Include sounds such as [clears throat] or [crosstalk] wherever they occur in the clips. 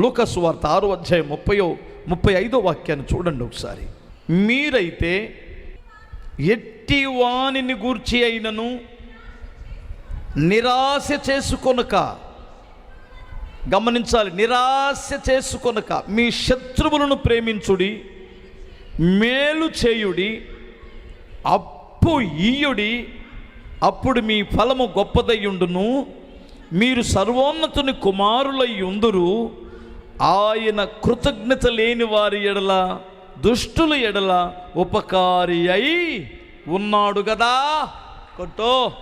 లూకస్ వార్త ఆరో అధ్యాయం ముప్పయో ముప్పై ఐదో వాక్యాన్ని చూడండి ఒకసారి. మీరైతే ఎట్టి వాణిని గూర్చి అయినను నిరాశ చేసుకొనక గమనించాలి నిరాశ చేసుకొనక మీ శత్రువులను ప్రేమించుడి మేలు చేయుడి అప్పు ఇయ్యుడి అప్పుడు మీ ఫలము గొప్పదయ్యుండును మీరు సర్వోన్నతుని కుమారులై ఉందురు. ఆయన కృతజ్ఞత లేని వారి ఎడల దుష్టుల ఎడల ఉపకారి అయి ఉన్నాడు కదా కొట్టో.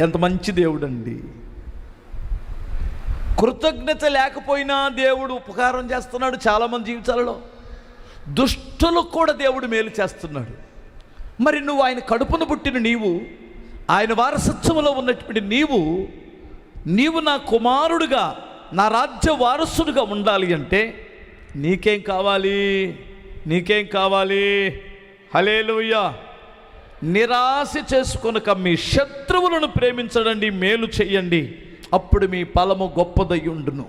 ఎంత మంచి దేవుడండి. కృతజ్ఞత లేకపోయినా దేవుడు ఉపకారం చేస్తున్నాడు చాలామంది జీవితాలలో. దుష్టులకు కూడా దేవుడు మేలు చేస్తున్నాడు. మరి నువ్వు ఆయన కడుపును పుట్టిన నీవు ఆయన వారసత్వంలో ఉన్నటువంటి నీవు నీవు నా కుమారుడుగా నా రాజ్య వారసుడుగా ఉండాలి అంటే నీకేం కావాలి? నీకేం కావాలి? హలేలుయ్యా నిరాశ చేసుకొనక మీ శత్రువులను ప్రేమించడండి మేలు చెయ్యండి అప్పుడు మీ ఫలము గొప్పదయ్యుండును.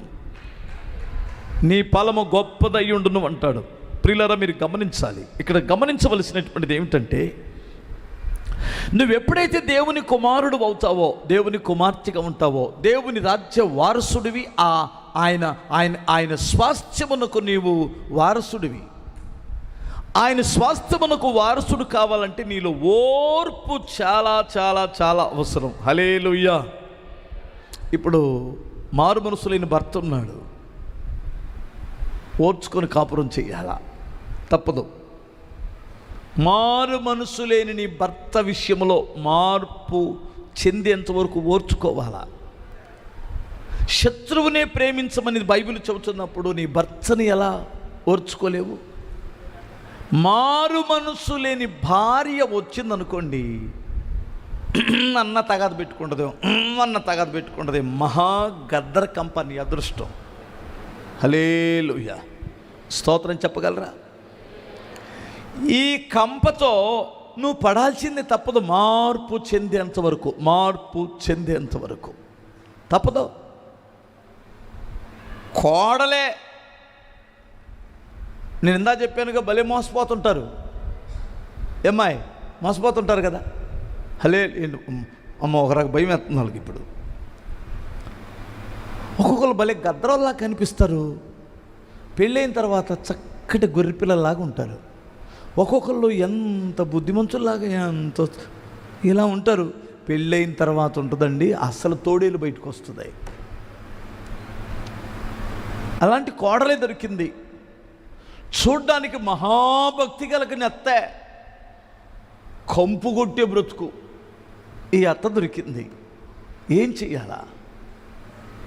నీ ఫలము గొప్పదయ్యుండును అంటాడు. ప్రిలరా మీరు గమనించాలి. ఇక్కడ గమనించవలసినటువంటిది ఏమిటంటే నువ్వు ఎప్పుడైతే దేవుని కుమారుడు అవుతావో దేవుని కుమార్తెగా ఉంటావో దేవుని రాజ్య వారసుడివి ఆ ఆయన ఆయన ఆయన స్వాస్థ్యమునకు నీవు వారసుడివి. ఆయన స్వాస్థ్యమునకు వారసుడు కావాలంటే నీలో ఓర్పు చాలా చాలా చాలా అవసరం. హలేలుయ్యా ఇప్పుడు మారు మనసులైన భర్త ఉన్నాడు. ఓర్చుకొని కాపురం చేయాలా? తప్పదు. మారు మనసు లేని నీ భర్త విషయంలో మార్పు చెందేంతవరకు ఓర్చుకోవాలా? శత్రువునే ప్రేమించమని బైబిల్ చెబుతున్నప్పుడు నీ భర్తని ఎలా ఓర్చుకోలేవు? మారు మనసు లేని భార్య వచ్చిందనుకోండి [clears throat] అన్న తగాద పెట్టుకుంటుంది [clears throat] అన్న తగాద పెట్టుకుంటుంది మహా గద్దర్ కంపెనీ అదృష్టం. హలేలుయ్య స్తోత్రం చెప్పగలరా? ఈ కంపతో నువ్వు పడాల్సింది తప్పదు మార్పు చెందేంత వరకు మార్పు చెందేంత వరకు. తప్పదు. కోడలే నేను ఇందా చెప్పానుగా భలే మోసపోతుంటారు. ఏమ్మాయి మోసపోతుంటారు కదా. హలే అమ్మ ఒక రకం భయం వేస్తుంది వాళ్ళకి ఇప్పుడు. ఒక్కొక్కరు భలే గద్దరల్లా కనిపిస్తారు. పెళ్ళైన తర్వాత చక్కటి గొర్రెపిల్లలాగా ఉంటారు. ఒక్కొక్కళ్ళు ఎంత బుద్ధిమంతుల్లాగా ఎంత ఇలా ఉంటారు. పెళ్ళైన తర్వాత ఉంటుందండి అసలు తోడేలు బయటకు వస్తుంది అలాంటి కోడలే దొరికింది. చూడ్డానికి మహాభక్తి కలిగిన అత్త కంపు కొట్టే బ్రతుకు. ఈ అత్త దొరికింది. ఏం చెయ్యాలా?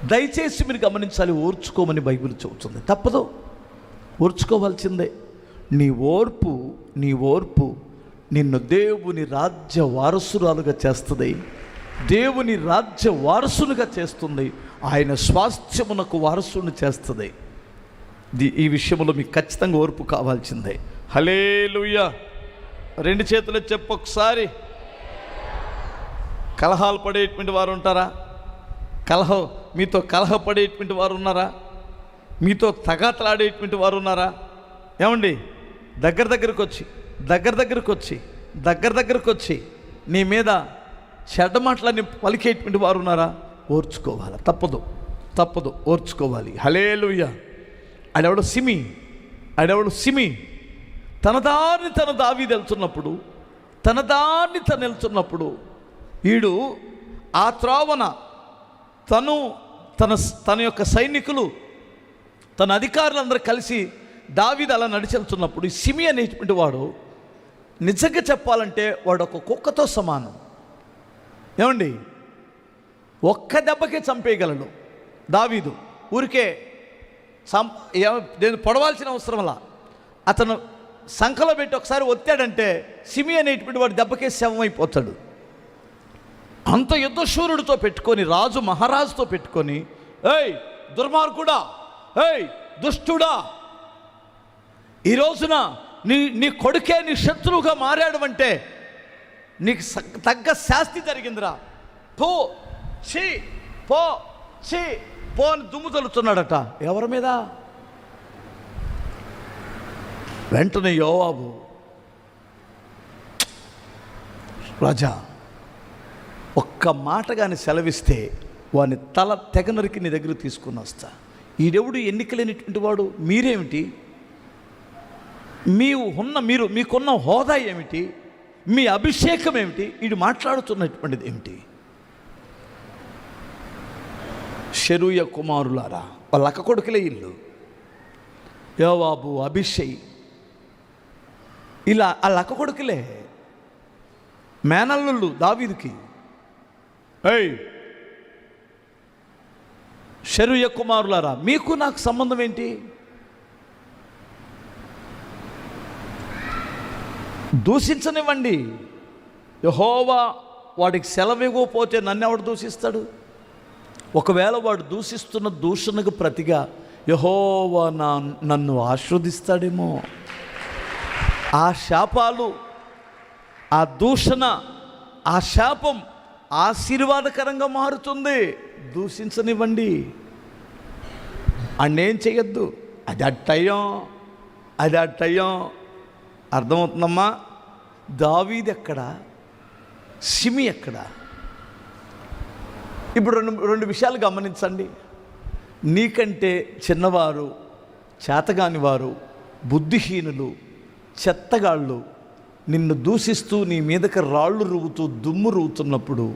దయచేసి మీరు గమనించాలి ఓర్చుకోమని బైబిల్ చెబుతుంది. తప్పదు. ఓర్చుకోవాల్సిందే. నీ ఓర్పు నీ ఓర్పు నిన్ను దేవుని రాజ్య వారసురాలుగా చేస్తుంది. దేవుని రాజ్య వారసునిగా చేస్తుంది. ఆయన స్వాస్థ్యమునకు వారసుని చేస్తుంది. ది- ఈ విషయంలో మీకు ఖచ్చితంగా ఓర్పు కావాల్సిందే. హలేలుయ్య రెండు చేతులు చెప్పు ఒకసారి. కలహాలు పడేటువంటి వారు ఉంటారా? కలహ మీతో కలహపడేటువంటి వారు ఉన్నారా? మీతో తగాతలాడేటువంటి వారు ఉన్నారా? ఏమండి? దగ్గర దగ్గరకు వచ్చి దగ్గర దగ్గరకు వచ్చి దగ్గర దగ్గరకు వచ్చి నీ మీద చెడ్డ మాటలని పలికేటువంటి వారు ఉన్నారా? ఓర్చుకోవాలి? తప్పదు తప్పదు ఓర్చుకోవాలి. హలేలుయ్య ఆడెవడు సిమి ఆడెవడు సిమి. తన దారిని తన దావి వెళ్తున్నప్పుడు తన దారిని తను వెళ్తున్నప్పుడు వీడు ఆ త్రోవన తను తన తన యొక్క సైనికులు తన అధికారులందరూ కలిసి దావిది అలా నడిచెళ్తున్నప్పుడు సిమి అనేటువంటి వాడు నిజంగా చెప్పాలంటే వాడు ఒక కుక్కతో సమానం. ఏమండి? ఒక్క దెబ్బకే చంపేయగలడు దావీదు. ఊరికే సం నేను పొడవాల్సిన అవసరంలా అతను సంఖలో పెట్టి ఒకసారి ఒత్తాడంటే సిమి అనేటువంటి వాడు దెబ్బకే శవం అయిపోతాడు అంత యుద్ధశూరుడితో పెట్టుకొని రాజు మహారాజుతో పెట్టుకొని ఏయ్ దుర్మార్గుడా ఏయ్ దుష్టుడా ఈ రోజున నీ నీ కొడుకే నీ శత్రువుగా మారాడు అంటే నీకు తగ్గ శాస్తి జరిగిందిరా. పో ఛీ పో చి పో అని దుమ్ము తలుతున్నాడట. ఎవరి మీద? వెంటనే యోవాబు. రాజా ఒక్క మాట కానీ సెలవిస్తే వాని తల తెగ నరికి నీ దగ్గర తీసుకుని వస్తా. ఈడెవడు ఎన్నికలేనిటువంటి వాడు మీరేమిటి? మీ ఉన్న మీరు మీకున్న హోదా ఏమిటి? మీ అభిషేకం ఏమిటి? ఇది మాట్లాడుతున్నటువంటిది ఏమిటి? శరూయ కుమారులారా వాళ్ళ అక్క కొడుకులే ఇల్లు. యోవాబు అభిషయ్. ఇలా వాళ్ళ అక్క కొడుకులే. మేనల్లుళ్ళు దావీదికి. ఏయ్! శరూయ కుమారులారా మీకు నాకు సంబంధం ఏంటి? దూషించనివ్వండి. యహోవా వాడికి సెలవు ఇవ్వకపోతే నన్ను ఎవడు దూషిస్తాడు? ఒకవేళ వాడు దూషిస్తున్న దూషణకు ప్రతిగా యహోవా నా నన్ను ఆస్వాదిస్తాడేమో ఆ శాపాలు ఆ దూషణ ఆ శాపం ఆశీర్వాదకరంగా మారుతుంది. దూషించనివ్వండి. అన్నేం చేయొద్దు అది అట్టయ్యం అది అట్టయ్యం. అర్థమవుతుందమ్మా? దావీది ఎక్కడ సిమి ఎక్కడ ఇప్పుడు రెండు రెండు విషయాలు గమనించండి. నీకంటే చిన్నవారు చేతగాని వారు బుద్ధిహీనులు చెత్తగాళ్ళు నిన్ను దూషిస్తూ నీ మీదకి రాళ్ళు రువ్వుతూ దుమ్ము రువ్వుతున్నప్పుడు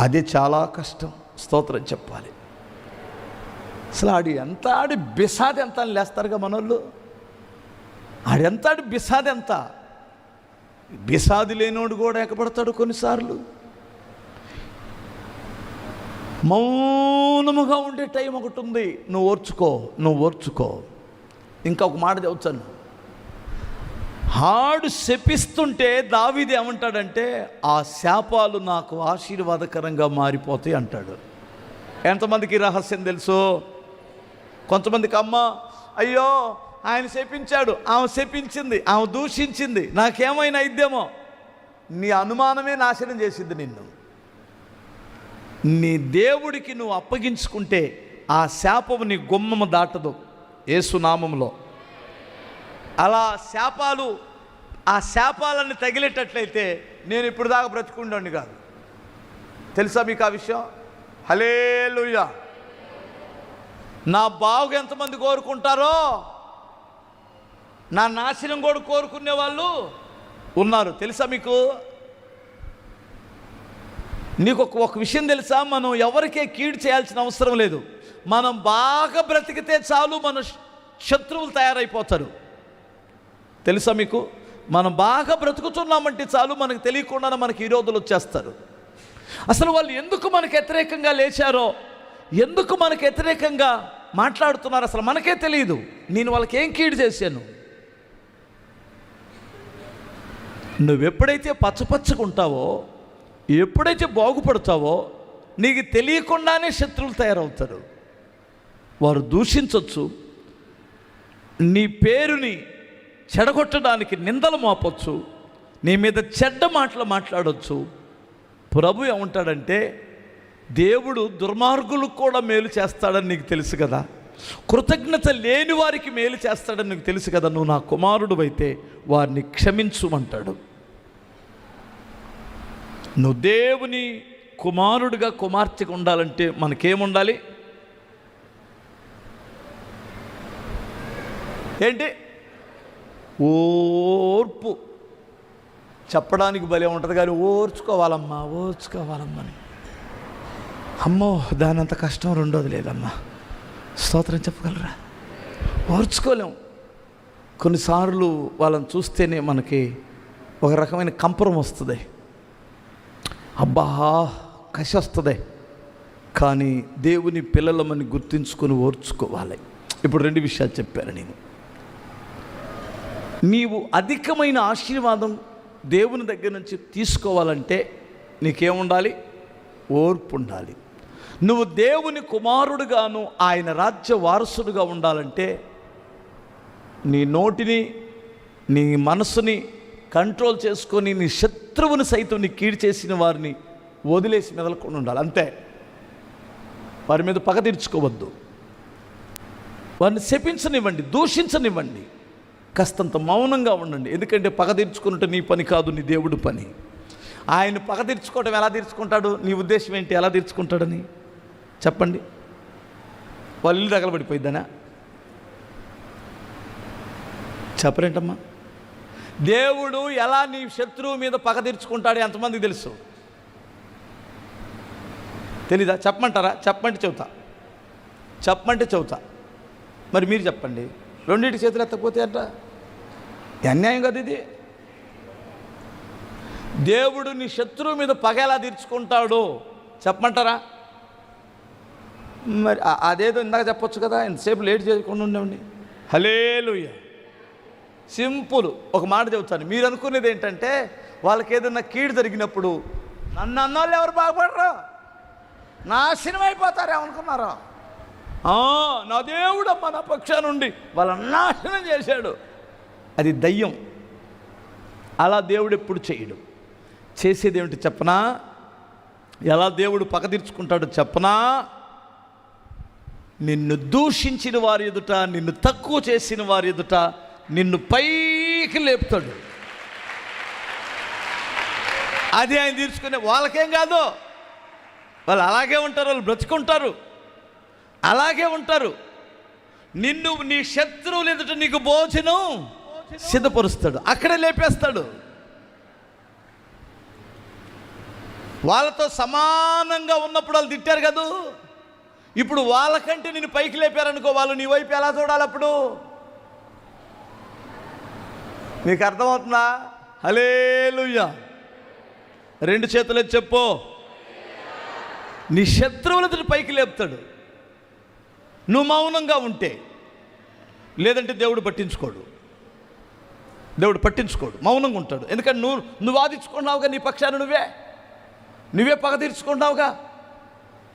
అదే చాలా కష్టం. స్తోత్రం చెప్పాలి. అసలు ఆడి ఎంత ఆడి బిసాది ఎంత అని లేస్తారుగా మనోళ్ళు? ఆడెంతాడు ఆడి బిసాది ఎంత బిసాది లేనోడు కూడా ఎక్కబడతాడు కొన్నిసార్లు. మౌనముగా ఉండే టైం ఒకటి ఉంది. నువ్వు ఓర్చుకో నువ్వు ఓర్చుకో. ఇంకా ఒక మాట చెబుతాను. హాడు శపిస్తుంటే దావిది ఏమంటాడంటే ఆ శాపాలు నాకు ఆశీర్వాదకరంగా మారిపోతాయి అంటాడు. ఎంతమందికి రహస్యం తెలుసు? కొంతమందికి అమ్మ అయ్యో ఆయన శపించాడు ఆమె శపించింది ఆమె దూషించింది నాకేమైనా ఇద్దేమో? నీ అనుమానమే నాశనం చేసింది నిన్ను. నీ దేవుడికి నువ్వు అప్పగించుకుంటే ఆ శాపము నీ గుమ్మము దాటదు ఏసునామంలో అలా శాపాలు ఆ శాపాలను తగిలేటట్లయితే నేను ఇప్పుడు దాకా బ్రతుకుండండి కాదు. తెలుసా మీకు ఆ విషయం? హలేలుయ్యా నా బాగు ఎంతమంది కోరుకుంటారో? నా నాశనం కూడా కోరుకునే వాళ్ళు ఉన్నారు. తెలుసా మీకు? నీకు ఒక ఒక విషయం తెలుసా? మనం ఎవరికే కీడు చేయాల్సిన అవసరం లేదు. మనం బాగా బ్రతికితే చాలు మన శత్రువులు తయారైపోతారు. తెలుసా మీకు? మనం బాగా బ్రతుకుతున్నామంటే చాలు మనకు తెలియకుండానే మనకి విరోధులు వచ్చేస్తారు. అసలు వాళ్ళు ఎందుకు మనకు వ్యతిరేకంగా లేచారో ఎందుకు మనకు వ్యతిరేకంగా మాట్లాడుతున్నారు అసలు మనకే తెలియదు. నేను వాళ్ళకి ఏం కీడు చేశాను? నువ్వు ఎప్పుడైతే పచ్చపచ్చగా ఉంటావో ఎప్పుడైతే బాగుపడతావో నీకు తెలియకుండానే శత్రువులు తయారవుతారు. వారు దూషించవచ్చు నీ పేరుని చెడగొట్టడానికి నిందలు మోపొచ్చు. నీ మీద చెడ్డ మాటలు మాట్లాడవచ్చు ప్రభు ఏమంటాడంటే దేవుడు దుర్మార్గులకు కూడా మేలు చేస్తాడని నీకు తెలుసు కదా. కృతజ్ఞత లేని వారికి మేలు చేస్తాడని నీకు తెలుసు కదా. నువ్వు నా కుమారుడు అయితే వారిని క్షమించుమంటాడు నువ్వు దేవుని కుమారుడిగా కుమార్తెగా ఉండాలంటే మనకేముండాలి? ఏంటి? ఓర్పు. చెప్పడానికి భలే ఉంటుంది కానీ ఓర్చుకోవాలమ్మా ఓర్చుకోవాలమ్మా అని. అమ్మో దాని అంత కష్టం రెండోది లేదమ్మా. స్తోత్రం చెప్పగలరా? ఓర్చుకోలేం. కొన్నిసార్లు వాళ్ళని చూస్తేనే మనకి ఒక రకమైన కంపరం వస్తుంది. అబ్బా కసి వస్తుంది కానీ దేవుని పిల్లలమని గుర్తించుకొని ఓర్చుకోవాలి. ఇప్పుడు రెండు విషయాలు చెప్పాను నేను. నీవు అధికమైన ఆశీర్వాదం దేవుని దగ్గర నుంచి తీసుకోవాలంటే నీకేముండాలి? ఓర్పు ఉండాలి నువ్వు దేవుని కుమారుడుగాను ఆయన రాజ్య వారసుడుగా ఉండాలంటే నీ నోటిని నీ మనసుని కంట్రోల్ చేసుకొని నీ శత్రువుని సైతం నీ కీడు చేసిన వారిని వదిలేసి మెదలకుండా ఉండాలి. అంతే. వారి మీద పగ తీర్చుకోవద్దు. వారిని శపించనివ్వండి దూషించనివ్వండి. కాస్తంత మౌనంగా ఉండండి. ఎందుకంటే పగ తీర్చుకున్నట్టు నీ పని కాదు నీ దేవుడు పని. ఆయన పగ తీర్చుకోవటం ఎలా తీర్చుకుంటాడు? నీ ఉద్దేశం ఏంటి? ఎలా తీర్చుకుంటాడని? చెప్పండి. వాళ్ళు ఇల్లు తగలబడిపోయిద్దనా? చెప్పరేంటమ్మా? దేవుడు ఎలా నీ శత్రువు మీద పగ తీర్చుకుంటాడో ఎంతమందికి తెలుసు? తెలీదా? చెప్పమంటారా? చెప్పమంటే చెబుతా. చెప్పమంటే చెబుతా. మరి మీరు చెప్పండి. రెండింటి చేతులు ఎత్తకపోతే అంట అన్యాయం కదా ఇది. దేవుడు నీ శత్రువు మీద పగ ఎలా తీర్చుకుంటాడో చెప్పమంటారా? మరి అదేదో ఇందాక చెప్పొచ్చు కదా ఎంతసేపు లేట్ చేయకుండా ఉండేవండి హలేలుయ్య సింపుల్. ఒక మాట చెబుతాను. మీరు అనుకునేది ఏంటంటే వాళ్ళకి ఏదన్నా కీడు జరిగినప్పుడు నన్ను అన్నోళ్ళు ఎవరు బాగుపడరు? నాశనం అయిపోతారు ఏమనుకున్నారా? నా దేవుడు అమ్మ నా పక్షా నుండి వాళ్ళ నాశనం చేశాడు. అది దయ్యం. అలా దేవుడు ఎప్పుడు చేయడు. చేసేది ఏమిటి చెప్పనా? ఎలా దేవుడు పగ తీర్చుకుంటాడో చెప్పనా? నిన్ను దూషించిన వారి ఎదుట నిన్ను తక్కువ చేసిన వారి ఎదుట నిన్ను పైకి లేపుతాడు. అది ఆయన తీర్చుకునే వాళ్ళకేం కాదు. వాళ్ళు అలాగే ఉంటారు వాళ్ళు బ్రతుకుంటారు. అలాగే ఉంటారు. నిన్ను నీ శత్రువులు ఎదుట నీకు భోజనం సిద్ధపరుస్తాడు. అక్కడే లేపేస్తాడు. వాళ్ళతో సమానంగా ఉన్నప్పుడు వాళ్ళు తిట్టారు కదూ. ఇప్పుడు వాళ్ళకంటే నేను పైకి లేపారనుకో వాళ్ళు నీ వైపు ఎలా చూడాలి అప్పుడు? నీకు అర్థమవుతుందా? హలేలుయ్యా రెండు చేతులు చెప్పు. నీ శత్రువులతో పైకి లేపుతాడు. నువ్వు మౌనంగా ఉంటే లేదంటే దేవుడు పట్టించుకోడు. దేవుడు పట్టించుకోడు మౌనంగా ఉంటాడు. ఎందుకంటే నువ్వు నువ్వు వాదించుకున్నావుగా నీ పక్షాన్ని నువ్వే. నువ్వే పగ తీర్చుకున్నావుగా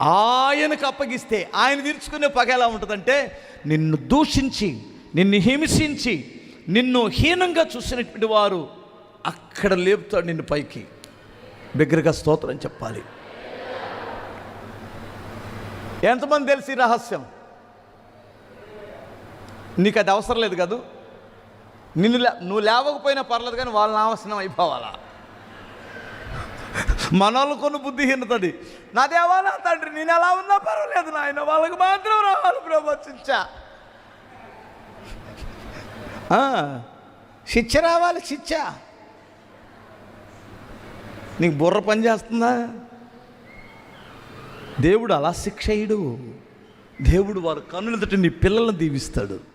ఆయనకు అప్పగిస్తే ఆయన తీర్చుకునే పగ ఎలా ఉంటుందంటే నిన్ను దూషించి నిన్ను హింసించి నిన్ను హీనంగా చూసినటువంటి వారు అక్కడ లేపుతాడు నిన్ను పైకి. బిగ్గరగా స్తోత్రం చెప్పాలి. ఎంతమంది తెలిసి రహస్యం? నీకు అది అవసరం లేదు కదూ? నిన్ను లే నువ్వు లేవకపోయినా పర్లేదు కానీ వాళ్ళని అవసరం అయిపోవాలా? మనోళ్ళు కొన్ని బుద్ధిహీనతది. నా దేవాలా తండ్రి? నేను ఎలా ఉన్నా పర్వాలేదు నాయన వాళ్ళకి మాత్రం రావాలి ప్రవచించా శిక్ష రావాలి శిక్ష. నీకు బుర్ర పని చేస్తుందా? దేవుడు అలా శిక్షయుడు దేవుడు వారి కన్నులతోటి నీ పిల్లలను దీవిస్తాడు.